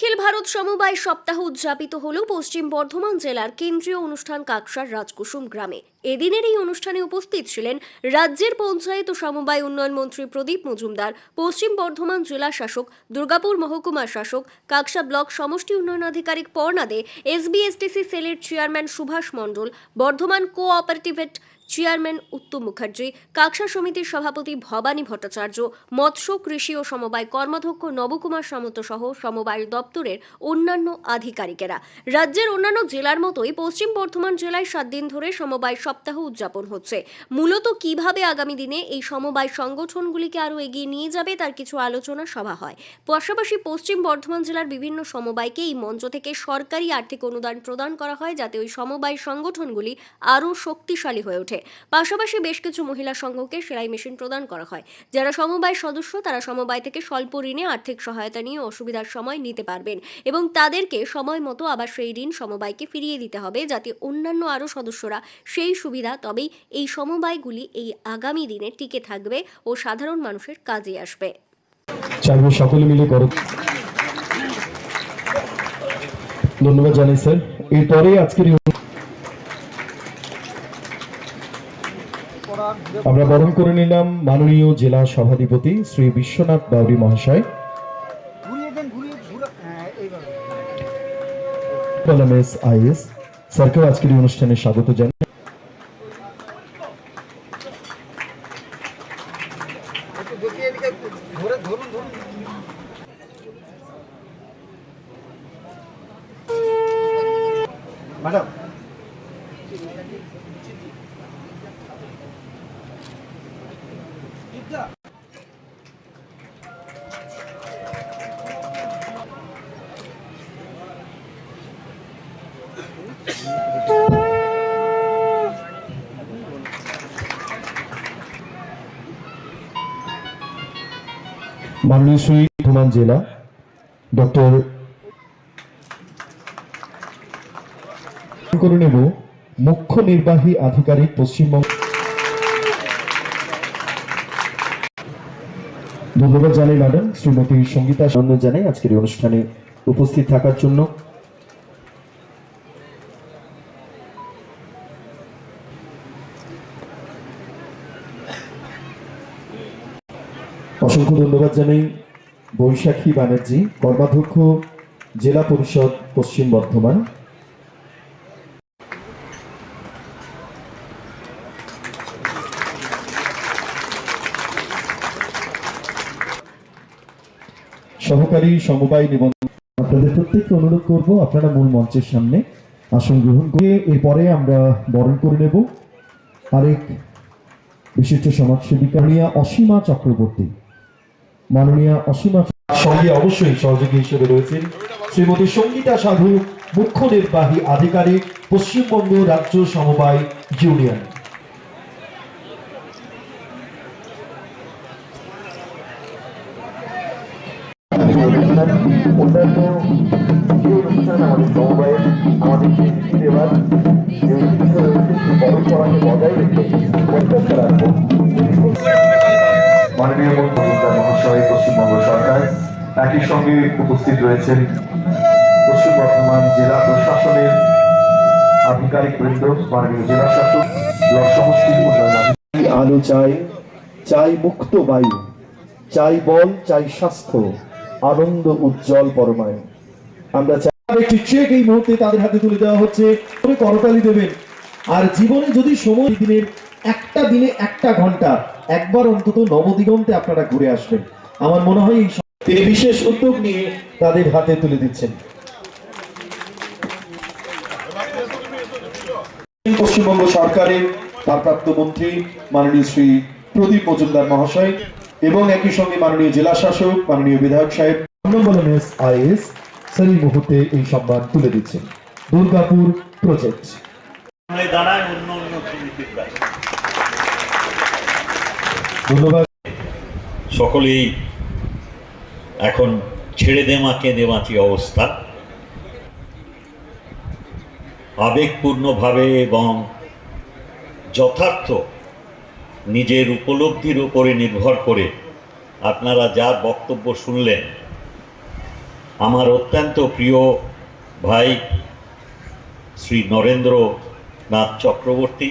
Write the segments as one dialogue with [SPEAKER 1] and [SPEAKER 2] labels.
[SPEAKER 1] নিখিল ভারত সমবায় সপ্তাহ উদযাপিত হল পশ্চিম বর্ধমান জেলার কেন্দ্রীয় অনুষ্ঠান কাকসার রাজকুসুম গ্রামে। এদিনের এই অনুষ্ঠানে উপস্থিত ছিলেন রাজ্যের পঞ্চায়েত ও সমবায় উন্নয়ন মন্ত্রী প্রদীপ মজুমদার, পশ্চিম বর্ধমান জেলা শাসক, দুর্গাপুর মহকুমা শাসক, কাকসা ব্লক সমষ্টি উন্নয়ন আধিকারিক পর্ণাদে এসবিএসটিসি সেলের চেয়ারম্যান সুভাষ মণ্ডল, বর্ধমান কোঅপারেটিভেট চেয়ারম্যান উত্তম মুখার্জি, কাকসা সমিতির সভাপতি ভবানী ভট্টাচার্য, মৎস্য, কৃষি ও সমবায় কর্মাধ্যক্ষ নবকুমার সামন্ত সহ সমবায় দপ্তরের অন্যান্য আধিকারিকেরা। রাজ্যের অন্যান্য জেলার মতোই পশ্চিম বর্ধমান জেলায় সাত দিন ধরে সমবায় সপ্তাহ উদযাপন হচ্ছে। মূলত কীভাবে আগামী দিনে এই সমবায় সংগঠনগুলিকে আরও এগিয়ে নিয়ে যাবে তার কিছু আলোচনা সভা হয়। পাশাপাশি পশ্চিম বর্ধমান জেলার বিভিন্ন সমবায়কে এই মঞ্চ থেকে সরকারি আর্থিক অনুদান প্রদান করা হয় যাতে ওই সমবায় সংগঠনগুলি আরও শক্তিশালী হয়ে ওঠে। পাশাপাশি বেশ কিছু মহিলা সংঘকে সেলাই মেশিন প্রদান করা হয়। যারা সমবায় সদস্য, তারা সমবায় থেকে স্বল্প ঋণে আর্থিক সহায়তা নিয়ে অসুবিধার সময় নিতে পারবেন এবং তাদেরকে সময় মতো আবার সেই ঋণ সমবায়কে ফিরিয়ে দিতে হবে যাতে অন্যান্য আরও সদস্যরা সেই সুবিধা তবেই এই সমবায়গুলি এই আগামী দিনে টিকে থাকবে ও সাধারণ মানুষের কাজে আসবে।
[SPEAKER 2] সকলে মিলে ধন্যবাদ জানাই, স্যার। এরপরে আজকের এই অনু- আমরা বরণ করে নিলাম মাননীয় জেলা সভাধিপতি শ্রী বিশ্বনাথ বাউরি মহাশয়।
[SPEAKER 3] এইভাবে
[SPEAKER 2] কলামেস আইএস স্যারকেও আজকের এই অনুষ্ঠানে স্বাগত জানাই। মাননীয় শ্রী বর্ধমান জেলা, ডক্টর করে নেব মুখ্য নির্বাহী আধিকারিক পশ্চিমবঙ্গ। ধন্যবাদ জানাই ম্যাডাম, শ্রীমতী সঙ্গীতা সন্দেহ জানাই আজকের অনুষ্ঠানে উপস্থিত থাকার জন্য। অসংখ্য ধন্যবাদ জানাই বৈশাখী ব্যানার্জি কর্মাধ্যক্ষ, জেলা পরিষদ, পশ্চিম বর্ধমান। সহকারী সমবায় নিবন্ধন। আপনাদের প্রত্যেককে অনুরোধ করব, আপনারা মূল মঞ্চের সামনে আসন গ্রহণ করে এরপরে আমরা বরণ করে নেব। আরেক বিশিষ্ট সমাজসেবিকা অসীমা চক্রবর্তী। মাননীয়া অসীমা সঙ্গে অবশ্যই সহযোগী হিসেবে রয়েছেন শ্রীমতী সঙ্গীতা সাধু, মুখ্য নির্বাহী আধিকারিক, পশ্চিমবঙ্গ রাজ্য সমবায় ইউনিয়ন।
[SPEAKER 4] মাননীয় মহাশয় পশ্চিমবঙ্গ সরকার একই সঙ্গে উপস্থিত রয়েছেন পশ্চিম বর্ধমান জেলা প্রশাসনের আধিকারিক বৃন্দ, মাননীয় জেলা শাসক, ব্লক সমষ্টি
[SPEAKER 2] আলো চাই চাই মুক্ত বায়ু, চাই বল চাই স্বাস্থ্য, আনন্দ উজ্জ্বল পরমায়ণ আমরা চাই একটি চেক এই মুহূর্তে তাদের হাতে তুলে দেওয়া হচ্ছে। করতালি দেবেন। আর জীবনে যদি সময় দিনের একটা দিনে একটা ঘণ্টা, একবার অন্তত নবদিগন্তে আপনারা ঘুরে আসবেন। আমার মনে হয় এই তিনি বিশেষ উদ্যোগ নিয়ে তাদের হাতে তুলে দিচ্ছেন। পশ্চিমবঙ্গ সরকারের ভারপ্রাপ্ত মন্ত্রী মাননীয় শ্রী প্রদীপ মজুমদার মহাশয় এবং একই সঙ্গে মাননীয় জেলা শাসক মাননীয় বিধায়ক সাহেব আইএস এই মুহূর্তে এই সম্মান তুলে দিচ্ছেন। দুর্গাপুর প্রজেক্ট।
[SPEAKER 5] দাঁড়ায় অন্য অন্য
[SPEAKER 2] ধন্যবাদ।
[SPEAKER 5] সকলেই এখন ছেড়ে দে মাকে দেমাচি অবস্থা। আবেগপূর্ণভাবে এবং যথার্থ নিজের উপলব্ধির উপরে নির্ভর করে আপনারা যার বক্তব্য শুনলেন। আমার অত্যন্ত প্রিয় ভাই শ্রী নরেন্দ্রনাথ চক্রবর্তী,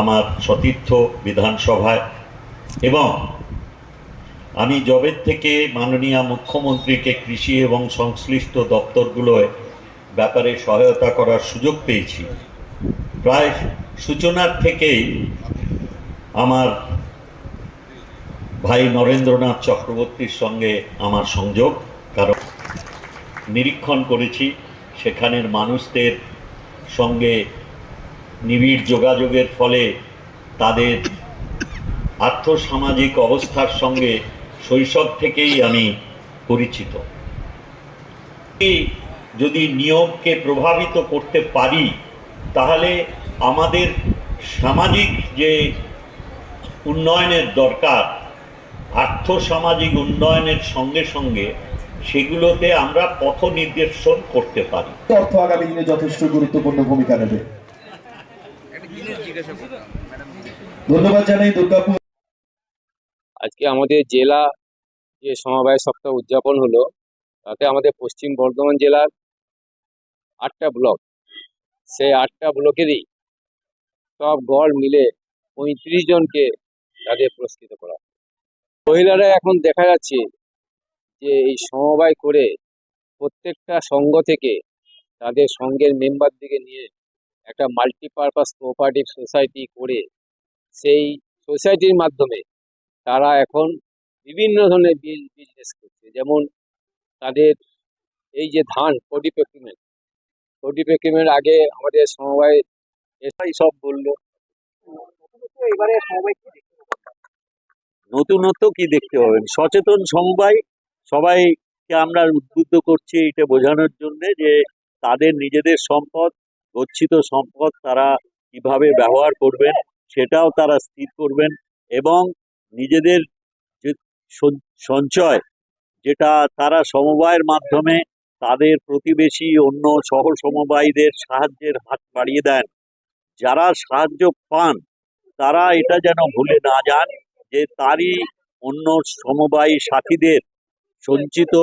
[SPEAKER 5] আমার সতীর্থ বিধানসভায় এবং আমি জবের থেকে মাননীয় মুখ্যমন্ত্রীকে কৃষি এবং সংশ্লিষ্ট দপ্তরগুলোয় ব্যাপারে সহায়তা করার সুযোগ পেয়েছি। প্রায় সূচনার থেকেই আমার ভাই নরেন্দ্রনাথ চক্রবর্তীর সঙ্গে আমার সংযোগ, কারণ নিরীক্ষণ করেছি সেখানের মানুষদের সঙ্গে নিবিড় যোগাযোগের ফলে তাদের আর্থসামাজিক অবস্থার সঙ্গে শৈশব থেকেই আমি পরিচিত। যদি নিয়োগকে প্রভাবিত করতে পারি তাহলে আমাদের সামাজিক যে উন্নয়নের দরকার আর্থসামাজিক উন্নয়নের সঙ্গে সঙ্গে সেগুলোতে আমরা পথ নির্দেশন করতে পারি।
[SPEAKER 2] অর্থ আগামী দিনে যথেষ্ট গুরুত্বপূর্ণ ভূমিকা নেবে? ধন্যবাদ জানাই দুর্গাপুর।
[SPEAKER 6] আজকে আমাদের জেলা যে সমবায় সপ্তাহ উদযাপন হলো, তাতে আমাদের পশ্চিম বর্ধমান জেলার আটটা ব্লক, সেই আটটা ব্লকেরই সব গড় মিলে পঁয়ত্রিশ জনকে তাদের পুরস্কৃত করা মহিলারা এখন দেখা যাচ্ছে যে এই সমবায় করে প্রত্যেকটা সংঘ থেকে তাদের সংঘের মেম্বারদিকে নিয়ে একটা মাল্টিপারপাস কোঅপারেটিভ সোসাইটি করে সেই সোসাইটির মাধ্যমে তারা এখন বিভিন্ন ধরনের বিজনেস করছে। যেমন তাদের এই যে ধান কোটি পেকিমেন্ট কোটি পেকিমেন্ট আগে আমাদের সমবায় এসাই সব বলল।
[SPEAKER 5] নতুনত্ব কি দেখতে পাবেন? সচেতন সমবায় সবাইকে আমরা উদ্বুদ্ধ করছি এটা বোঝানোর জন্য যে তাদের নিজেদের সম্পদ, গচ্ছিত সম্পদ তারা কীভাবে ব্যবহার করবেন, সেটাও তারা স্থির করবেন এবং নিজেদের যে সঞ্চয়, যেটা তারা সমবায়ের মাধ্যমে তাদের প্রতিবেশী অন্য সহ সমবায়ীদের সাহায্যের হাত বাড়িয়ে দেন। যারা সাহায্য পান, তারা এটা যেন ভুলে না যান যে তারই অন্য সমবায়ী সাথীদের সঞ্চিত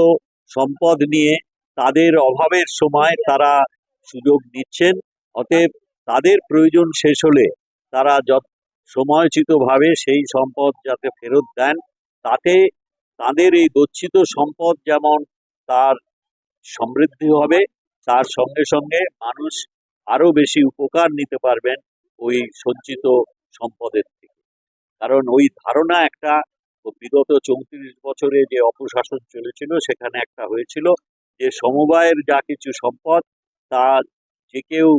[SPEAKER 5] সম্পদ নিয়ে তাদের অভাবের সময় তারা সুযোগ দিচ্ছেন অতএব তাদের প্রয়োজন শেষ হলে তারা যত সময়চিতভাবে সেই সম্পদ যাতে ফেরত দেন, তাতে তাদের এই গচ্ছিত সম্পদ যেমন তার সমৃদ্ধি হবে, তার সঙ্গে সঙ্গে মানুষ আরও বেশি উপকার নিতে পারবেন ওই সঞ্চিত সম্পদের থেকে। কারণ ওই ধারণা একটা বিগত চৌত্রিশ বছরে যে অপশাসন চলেছিল, সেখানে একটা হয়েছিল যে সমবায়ের যা কিছু সম্পদ, তা যে কেউ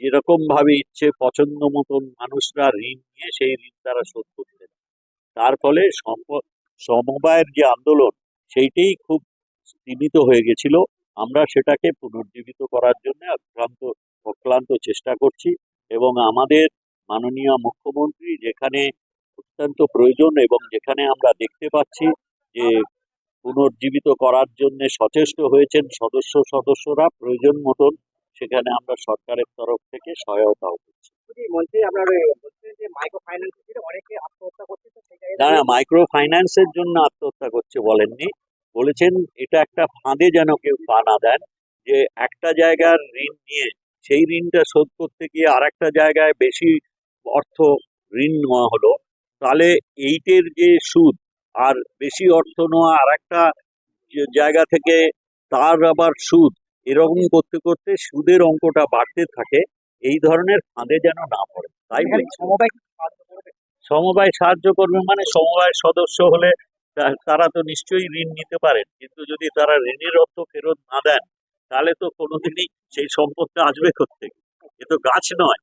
[SPEAKER 5] যেরকম ভাবে ইচ্ছে পছন্দ মতন মানুষরা ঋণ নিয়ে সেই ঋণ তারা শোধ করতেন তার ফলে সমবায়ের যে আন্দোলন, সেইটাই খুব স্তীমিত হয়ে গেছিল। আমরা সেটাকে পুনর্জীবিত করার জন্য অক্লান্ত অক্লান্ত চেষ্টা করছি এবং আমাদের মাননীয় মুখ্যমন্ত্রী যেখানে অত্যন্ত প্রয়োজন এবং যেখানে আমরা দেখতে পাচ্ছি যে পুনর্জীবিত করার জন্য সচেষ্ট হয়েছেন সদস্য সদস্যরা প্রয়োজন মতন সেখানে আমরা সরকারের তরফ থেকে সহায়তাও করছি। না না মাইক্রো ফাইন্যান্সের জন্য আত্মহত্যা করছে বলেননি। বলেছেন এটা একটা ফাঁদে যেন কেউ পা না দেন যে একটা জায়গার ঋণ নিয়ে সেই ঋণটা শোধ করতে গিয়ে আর একটা জায়গায় বেশি অর্থ ঋণ নেওয়া হলো তাহলে এইটের যে সুদ আর বেশি অর্থ নেওয়া আর একটা জায়গা থেকে তার আবার সুদ এরকম করতে করতে সুদের অঙ্কটা বাড়তে থাকে এই ধরনের ফাঁদে যেন না পড়ে তাই বলে
[SPEAKER 3] সমবায় সাহায্য করবে?
[SPEAKER 5] সমবায় সাহায্য করবে মানে সমবায় সদস্য হলে তারা তো নিশ্চয়ই ঋণ নিতে পারেন কিন্তু যদি তারা ঋণের অর্থ ফেরত না দেন তাহলে তো কোনোদিনই সেই সম্পদটা আসবে করতে এ তো গাছ নয়।